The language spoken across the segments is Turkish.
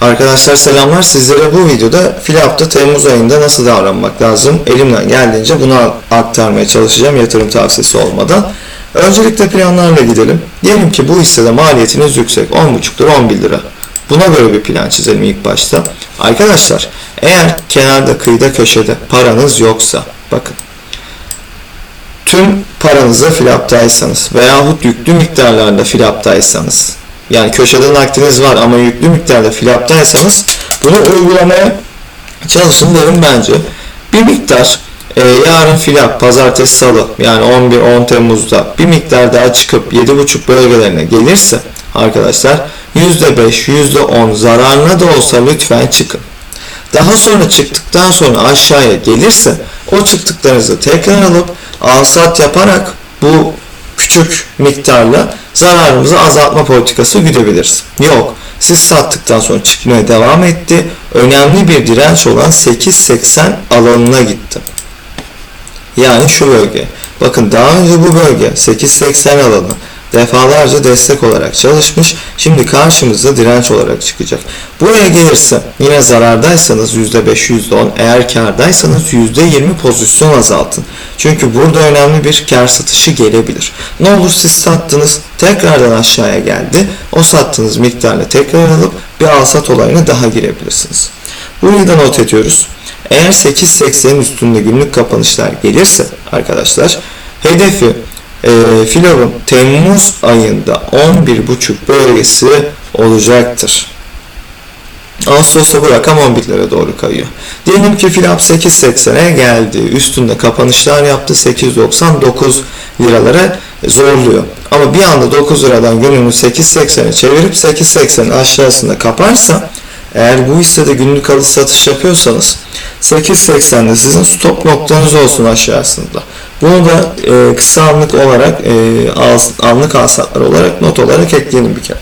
Arkadaşlar selamlar. Sizlere bu videoda Filap'ta Temmuz ayında nasıl davranmak lazım? Elimden geldiğince bunu aktarmaya çalışacağım yatırım tavsiyesi olmadan. Öncelikle planlarla gidelim. Diyelim ki bu hissede maliyetiniz yüksek. 10,5 lira 11 lira. Buna göre bir plan çizelim ilk başta. Arkadaşlar eğer kenarda kıyıda köşede paranız yoksa bakın tüm paranızı filaptaysanız veyahut yüklü miktarlarda filaptaysanız yani köşede nakdiniz var ama yüklü miktarda filaptaysanız bunu uygulamaya çalışın derim bence. Bir miktar e, yarın filap pazartesi salı yani 11-10 Temmuz'da bir miktar daha çıkıp 7.5 bölgelerine gelirse arkadaşlar %5 %10 zararına da olsa lütfen çıkın. Daha sonra çıktıktan sonra aşağıya gelirse o çıktıklarınızı tekrar alıp alsat yaparak bu küçük miktarla zararımızı azaltma politikası güdebiliriz. Yok. Siz sattıktan sonra çıkmaya devam etti. Önemli bir direnç olan 8.80 alanına gitti. Yani şu bölge. Bakın daha önce bu bölge 8.80 alanı defalarca destek olarak çalışmış. Şimdi karşımıza direnç olarak çıkacak. Buraya gelirse yine zarardaysanız %5, %10 eğer kardaysanız %20 pozisyon azaltın. Çünkü burada önemli bir kar satışı gelebilir. Ne olur siz sattınız tekrardan aşağıya geldi. O sattığınız miktarla tekrar alıp bir alsat olayına daha girebilirsiniz. Burayı da not ediyoruz. Eğer 8.80'in üstünde günlük kapanışlar gelirse arkadaşlar hedefi e, Filov'un Temmuz ayında 11.5 bölgesi olacaktır. Ağustos'ta bu rakam 11 lira doğru kayıyor. Diyelim ki Filap 8.80'e geldi. Üstünde kapanışlar yaptı. 8.99 liralara zorluyor. Ama bir anda 9 liradan gününü 8.80'e çevirip 8.80'in aşağısında kaparsa eğer bu hissede günlük alış satış yapıyorsanız 8.80'de sizin stop noktanız olsun aşağısında. Bunu da e, kısa anlık olarak e, az, anlık alsatlar olarak not olarak ekleyelim bir kere.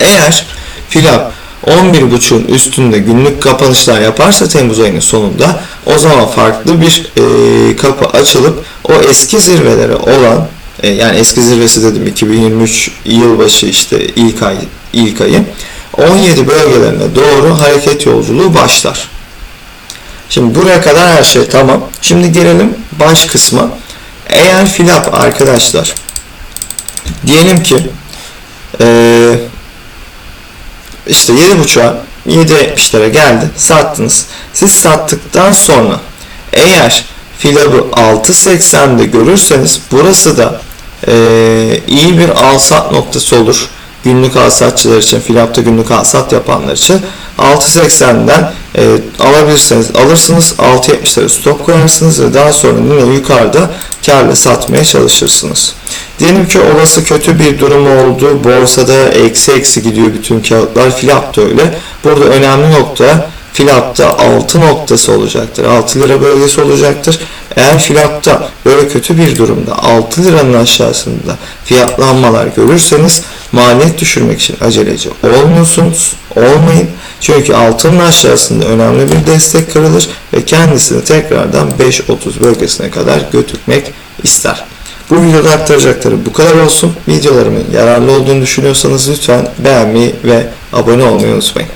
Eğer Filap 11.5'un üstünde günlük kapanışlar yaparsa Temmuz ayının sonunda o zaman farklı bir e, kapı açılıp o eski zirvelere olan e, yani eski zirvesi dedim 2023 yılbaşı işte ilk ay ilk ayı 17 bölgelerine doğru hareket yolculuğu başlar. Şimdi buraya kadar her şey tamam. Şimdi gelelim baş kısma. Eğer filap arkadaşlar diyelim ki eee işte 7.5'a 7.70'lere geldi. Sattınız. Siz sattıktan sonra eğer filabı 6.80'de görürseniz burası da eee, iyi bir alsat noktası olur. Günlük alsatçılar için, filapta günlük alsat yapanlar için 6.80'den e, alabilirseniz alırsınız. 6.70'lere stop koyarsınız ve daha sonra yine yukarıda karla satmaya çalışırsınız. Diyelim ki olası kötü bir durum oldu. Borsada eksi eksi gidiyor bütün kağıtlar. Filap da öyle. Burada önemli nokta filapta 6 noktası olacaktır. 6 lira bölgesi olacaktır. Eğer filapta böyle kötü bir durumda 6 liranın aşağısında fiyatlanmalar görürseniz maliyet düşürmek için aceleci olmuyorsunuz. Olmayın. Çünkü altının aşağısında önemli bir destek kırılır ve kendisini tekrardan 5.30 bölgesine kadar götürmek ister. Bu videoda aktaracaklarım bu kadar olsun. Videolarımın yararlı olduğunu düşünüyorsanız lütfen beğenmeyi ve abone olmayı unutmayın.